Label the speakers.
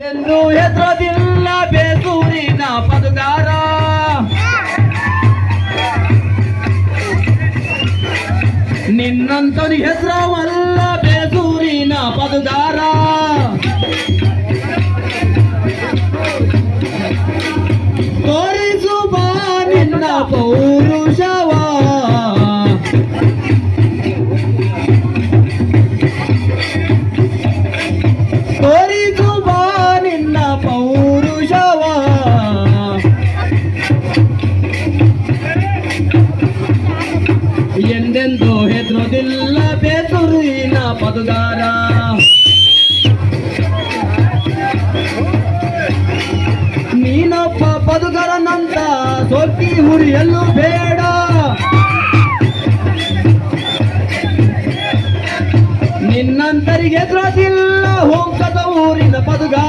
Speaker 1: ಎಂದು ಹೆದ್ರದಿಲ್ಲ ಬೇಸೂರಿನ ಪದುಗಾರ. ನಿನ್ನಂತನಿ ಹೆದ್ರವಲ್ಲ ಎಂದೆಂದು ಹೆದರೋದಿಲ್ಲ ಬೇಸೂರಿನ ಪದುಗಾರ ನೀನೊಬ್ಬ ಪದುಗರನಂತ ಸೊಕ್ಕಿ ಹುರಿಯಲು ಬೇಡ. ನಿನ್ನಂತರಿಗೆ ಎದುರದಿಲ್ಲ ಹೋಗದ ಊರಿನ ಪದುಗಾರ